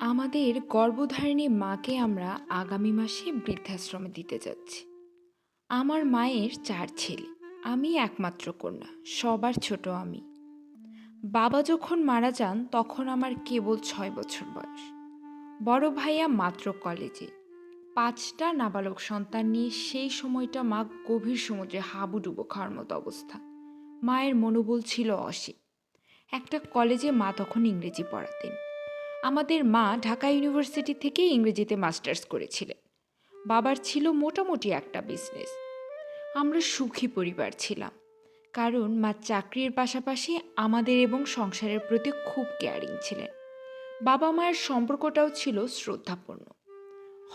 আমাদের গর্ভধারিণী মাকে আমরা আগামী মাসে বৃদ্ধাশ্রমে দিতে যাচ্ছি। আমার মায়ের চার ছেলে, আমি একমাত্র কন্যা, সবার ছোট আমি। বাবা যখন মারা যান, তখন আমার কেবল ছয় বছর বয়স। বড় ভাইয়া মাত্র কলেজে। পাঁচটা নাবালক সন্তান নিয়ে সেই সময়টা মা গভীর সমুদ্রে হাবুডুবো খাওয়ার মতো অবস্থা। মায়ের মনোবল ছিল অসীম। একটা কলেজে মা তখন ইংরেজি পড়াতেন। আমাদের মা ঢাকা ইউনিভার্সিটি থেকে ইংরেজিতে মাস্টার্স করেছিলেন। বাবার ছিল মোটামুটি একটা বিজনেস। আমরা সুখী পরিবার ছিলাম, কারণ মা চাকরির পাশাপাশি আমাদের এবং সংসারের প্রতি খুব কেয়ারিং ছিলেন। বাবা মায়ের সম্পর্কটাও ছিল শ্রদ্ধাপূর্ণ।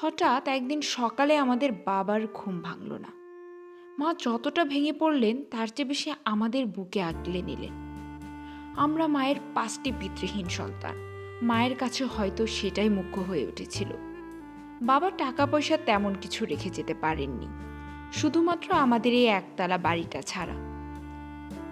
হঠাৎ একদিন সকালে আমাদের বাবার ঘুম ভাঙল না। মা যতটা ভেঙে পড়লেন, তার চেয়ে বেশি আমাদের বুকে আগলে নিলেন। আমরা মায়ের পাঁচটি পিতৃহীন সন্তান। মায়ের কাছে হয়তো সেটাই মুখ্য হয়ে উঠেছিল। বাবা টাকা পয়সা তেমন কিছু রেখে যেতে পারেননি। শুধুমাত্র আমাদের এই একতলা বাড়িটা ছাড়া।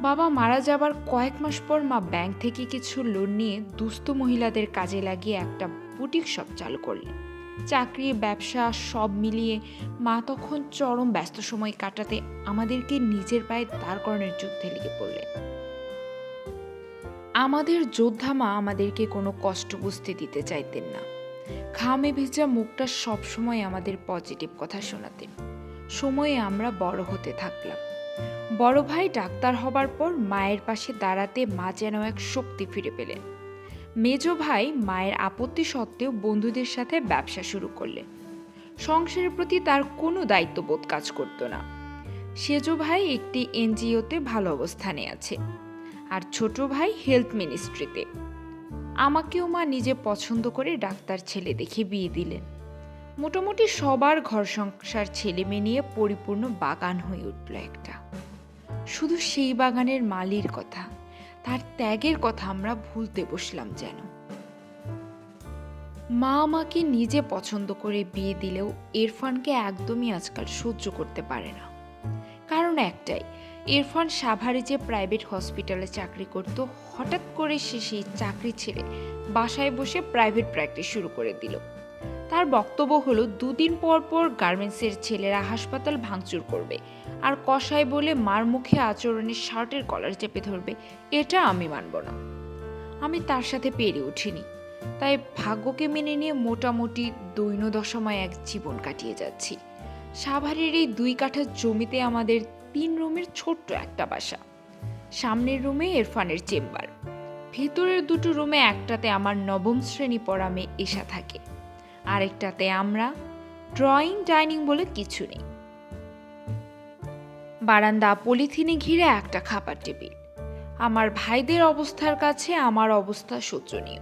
বাবা মারা যাবার কয়েক মাস পর মা ব্যাংক থেকে কিছু লোন নিয়ে দুস্থ মহিলাদের কাজে লাগিয়ে একটা বুটিক শপ চালু করলেন। চাকরি, ব্যবসা সব মিলিয়ে মা তখন চরম ব্যস্ত সময় কাটাতে আমাদেরকে নিজের পায়ে দাঁড় করানোর যুদ্ধে লেগে পড়লেন। আমাদের যোদ্ধা মা আমাদেরকে কোনো কষ্ট বুঝতে দিতে চাইতেন না। ঘামে ভেজা মুখটা সবসময় আমাদের পজিটিভ কথা শোনাতেন। সময়ে আমরা বড় হতে থাকলাম। বড় ভাই ডাক্তার হবার পর মায়ের পাশে দাঁড়াতে মা যেন এক শক্তি ফিরে পেলেন। মেজ ভাই মায়ের আপত্তি সত্ত্বেও বন্ধুদের সাথে ব্যবসা শুরু করলেন। সংসারের প্রতি তার কোনো দায়িত্ববোধ কাজ করতো না। সেজ ভাই একটি এনজিওতে ভালো অবস্থানে আছে। আর ছোট ভাই হেলথ মিনিস্ট্রিতে। আমাকেও মা নিজে পছন্দ করে ডাক্তার ছেলে দেখে বিয়ে দিলেন। মোটামুটি সবার ঘর সংসার ছেলে মেয়ে নিয়ে পরিপূর্ণ বাগান হয়ে উঠল একটা। শুধু সেই বাগানের মালির কথা, তার ত্যাগের কথা আমরা ভুলতে বসলাম যেন। মা আমাকে নিজে পছন্দ করে বিয়ে দিলেও ইরফানকে একদমই আজকাল সহ্য করতে পারে না। কারণ একটাই ইরফান সাভারে যে প্রাইভেট হসপিটালে চাকরি করত, হঠাৎ করে সে সেই চাকরি ছেড়ে বাসায় বসে প্রাইভেট প্র্যাকটিস শুরু করে দিল। তার বক্তব্য হলো, দুদিন পর পর গার্মেন্টসের ছেলেরা হাসপাতাল ভাঙচুর করবে আর কষায় বলে মার মুখে আচরণের শার্টের কলার চেপে ধরবে, এটা আমি মানব না। আমি তার সাথে পেরে উঠিনি, তাই ভাগ্যকে মেনে নিয়ে মোটামুটি দৈনদশাময় এক জীবন কাটিয়ে যাচ্ছি। সাভারের এই দুই কাঠা জমিতে আমাদের তিন রুমের ছোট্ট একটা বাসা। সামনের রুমে ইরফানের চেম্বার। ভেতরের দুটো রুমে একটাতে আমার নবম শ্রেণি পড়া মেয়ে এসা থাকে। আরেকটাতে আমরা ড্রয়িং, ডাইনিং বলে কিছু নেই। বারান্দা পলিথিনে ঘিরে একটা খাবার টেবিল। আমার ভাইদের অবস্থার কাছে আমার অবস্থা শোচনীয়।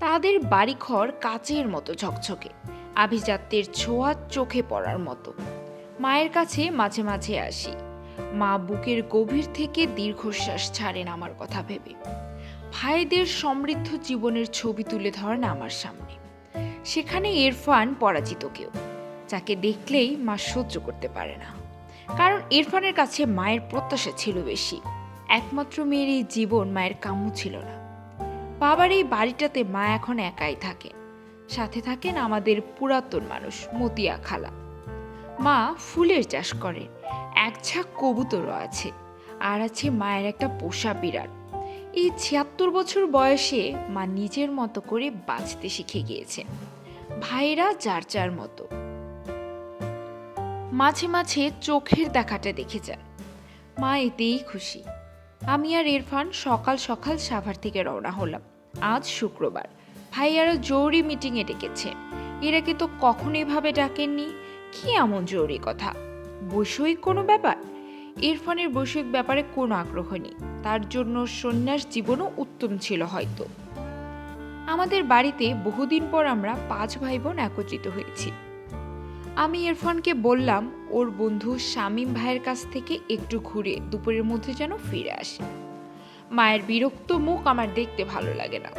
তাদের বাড়িঘর কাচের মতো ঝকঝকে, আভিজাত্যের ছোঁয়া চোখে পড়ার মতো। মায়ের কাছে মাঝে মাঝে আসি। মা বুকের গভীর থেকে দীর্ঘশ্বাস ছাড়েন আমার কথা ভেবে। ভাইদের সমৃদ্ধ জীবনের ছবি তুলে ধরেন আমার সামনে। সেখানে ইরফান পরাজিত কেউ, যাকে দেখলেই মা সহ্য করতে পারে না। কারণ ইরফানের কাছে মায়ের প্রত্যাশা ছিল বেশি। একমাত্র মেয়ের এই জীবন মায়ের কাম্য ছিল না। বাবার এই বাড়িটাতে মা এখন একাই থাকে সাথে থাকেন আমাদের পুরাতন মানুষ মতিয়া খালা। মা ফুলের চাষ করেন এক কবুতরও আছে আর আছে মায়ের একটা পোষা বিড়াল। এই ছিয়াত্তর বছর বয়সে মা নিজের মতো করে বাঁচতে শিখে গিয়েছেন ভাইরা যার যার মতো। মাঝে মাঝে চোখের দেখাটা দেখে যান। মা এতেই খুশি। আমি আর ইরফান সকাল সকাল সাভার থেকে রওনা হলাম। আজ শুক্রবার। ভাইয়ারা জরুরি মিটিংয়ে ডেকেছে। এরা আগে তো কখনো এভাবে ডাকেননি। কি এমন জরুরি কথা? বৈষয়িক কোনো ব্যাপার? ইরফানের বৈষয়িক ব্যাপারে কোনো আগ্রহ নেই। তার জন্য সন্ন্যাস জীবনও উত্তম ছিল হয়তো। আমাদের বাড়িতে বহুদিন পর আমরা পাঁচ ভাই বোন একত্রিত হয়েছি। আমি ইরফানকে বললাম, ওর বন্ধু শামীম ভাইয়ের কাছ থেকে একটু ঘুরে দুপুরের মধ্যে যেন ফিরে আসে। মায়ের বিরক্ত মুখ আমার দেখতে ভালো লাগে না।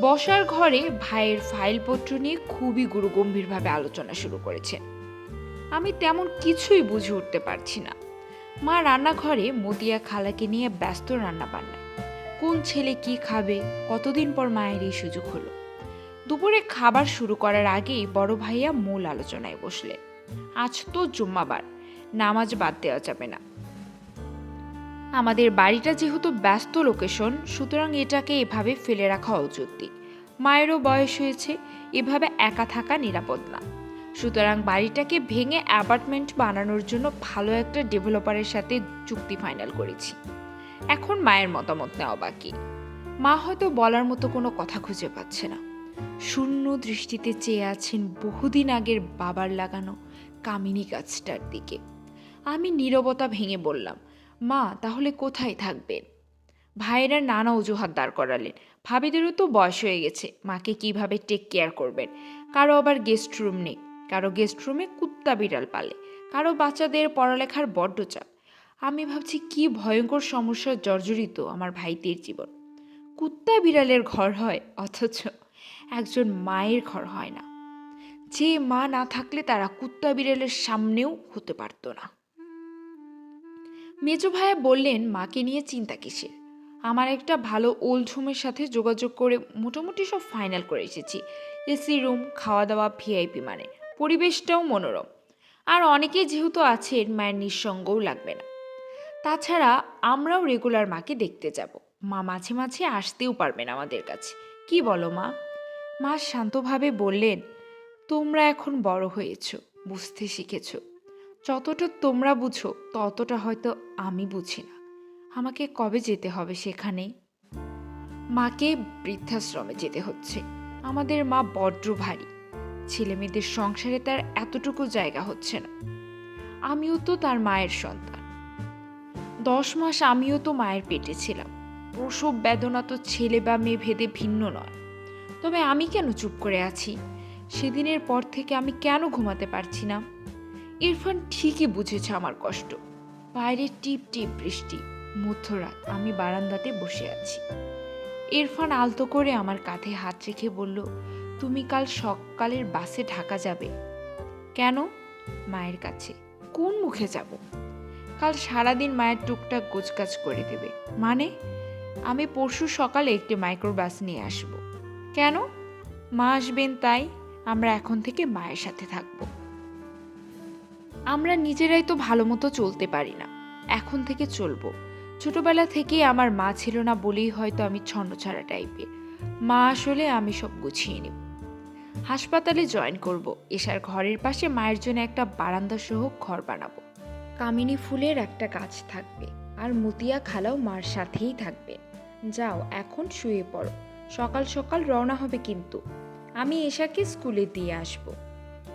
বসার ঘরে ভাইয়ের ফাইলপত্র নিয়ে খুবই গুরুগম্ভীরভাবে আলোচনা শুরু করেছেন আমি তেমন কিছুই বুঝে উঠতে পারছি না। মা রান্নাঘরে মতিয়া খালাকে নিয়ে ব্যস্ত রান্না বান্নায়। কোন ছেলে কি খাবে? কতদিন পর মায়ের এই সুযোগ হলো? দুপুরে খাবার শুরু করার আগেই বড় ভাইয়া মূল আলোচনায় বসলে। আজ তো জুম্মাবার, নামাজ বাদ দেওয়া যাবে না। আমাদের বাড়িটা যেহেতু ব্যস্ত লোকেশন, সুতরাং এটাকে এভাবে ফেলে রাখা অযুক্তি মায়েরও বয়স হয়েছে, এভাবে একা থাকা নিরাপদ না। সুতরাং বাড়িটাকে ভেঙে অ্যাপার্টমেন্ট বানানোর জন্য ভালো একটা ডেভেলপারের সাথে চুক্তি ফাইনাল করেছি। এখন মায়ের মতামত নেওয়া বাকি। মা হয়তো বলার মতো কোনো কথা খুঁজে পাচ্ছে না। শূন্য দৃষ্টিতে চেয়ে আছেন বহুদিন আগের বাবার লাগানো কামিনী গাছটার দিকে। আমি নীরবতা ভেঙে বললাম, মা, তাহলে কোথায় থাকবেন? ভাইয়েরা নানা অজুহাত দাঁড় করালেন। ভাবিদেরও তো বয়স হয়ে গেছে, মাকে কীভাবে টেক কেয়ার করবেন? কারও আবার গেস্ট রুম নেই। কারও গেস্ট রুমে কুত্তা বিড়াল পালে, কারও বাচ্চাদের পড়ালেখার বড্ড চাপ। আমি ভাবছি কি ভয়ঙ্কর সমস্যার জর্জরিত আমার ভাইদের জীবন। কুত্তা বিড়ালের ঘর হয়, অথচ একজন মায়ের ঘর হয় না। যে মা না থাকলে তারা কুত্তা বিড়ালের সামনেও হতে পারতো না। মেজো ভাইয়া বললেন, মাকে নিয়ে চিন্তা কিসের? আমার একটা ভালো ওল্ড হোমের সাথে যোগাযোগ করে মোটামুটি সব ফাইনাল করে এসেছি। এসি রুম খাওয়া দাওয়া ভিআইপি মানে। পরিবেশটাও মনোরম। আর অনেকেই যেহেতু আছেন মায়ের নিঃসঙ্গও লাগবে না। তাছাড়া আমরাও রেগুলার মাকে দেখতে যাব। মা মাঝে মাঝে আসতেও পারবেন আমাদের কাছে। কি বলো মা? মা শান্তভাবে বললেন, তোমরা এখন বড় হয়েছ, বুঝতে শিখেছ। যতটা তোমরা বুঝো, ততটা হয়তো আমি বুঝি না। আমাকে কবে যেতে হবে সেখানে? মাকে বৃদ্ধাশ্রমে যেতে হচ্ছে। আমাদের মা বড্ড ভারী। ছেলে মেয়েদের সংসারে তার এতটুকু জায়গা হচ্ছে না। আমিও তো তার মায়ের সন্তান। দশ মাস আমিও তো মায়ের পেটে ছিলাম। প্রসব বেদনা তো ছেলে বা মেয়ে ভেদে ভিন্ন নয়। তবে আমি কেন চুপ করে আছি? সেদিনের পর থেকে আমি কেন ঘুমাতে পারছি না? ইরফান ঠিকই বুঝেছে আমার কষ্ট। বাইরে টিপ টিপ বৃষ্টি। মধ্যরাত আমি বারান্দাতে বসে আছি। ইরফান আলতো করে আমার কাঁধে হাত রেখে বলল তুমি কাল সকালের বাসে ঢাকা যাবে। কেন? মায়ের কাছে। কোন মুখে যাব? কাল সারাদিন মায়ের টুকটাক গোছকাজ করে দেবে। মানে আমি পরশু সকালে একটি মাইক্রোবাস নিয়ে আসব। কেন? মা আসবেন তাই আমরা এখন থেকে মায়ের সাথে থাকব। আমরা নিজেরাই তো ভালো মতো চলতে পারি না। এখন থেকে চলবো। ছোটবেলা থেকেই আমার মা ছিল না বলেই হয়তো আমি ছন্নছাড়া টাইপের মা আসলে আমি সব গুছিয়ে নিব। হাসপাতালে জয়েন করব। এশার ঘরের পাশে মায়ের জন্য একটা বারান্দা সহ ঘর বানাবো। কামিনী ফুলের একটা গাছ থাকবে আর মতিয়া খালাও মার সাথেই থাকবে। যাও, এখন শুয়ে পড়ো। সকাল সকাল রওনা হবে কিন্তু। আমি এশাকে স্কুলে দিয়ে আসব।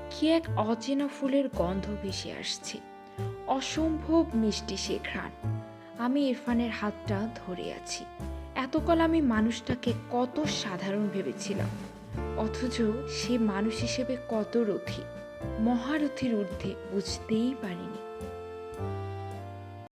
কি এক অচেনা ফুলের গন্ধ ভেসে আসছে। অসম্ভব মিষ্টি সে ঘ্রাণ। আমি ইরফানের হাতটা ধরে আছি। এতকাল আমি মানুষটাকে কত সাধারণ ভেবেছিলাম। অথচ সে মানুষ হিসেবে কত রথী? মহারথীর ঊর্ধ্বে বুঝতেই পারিনি।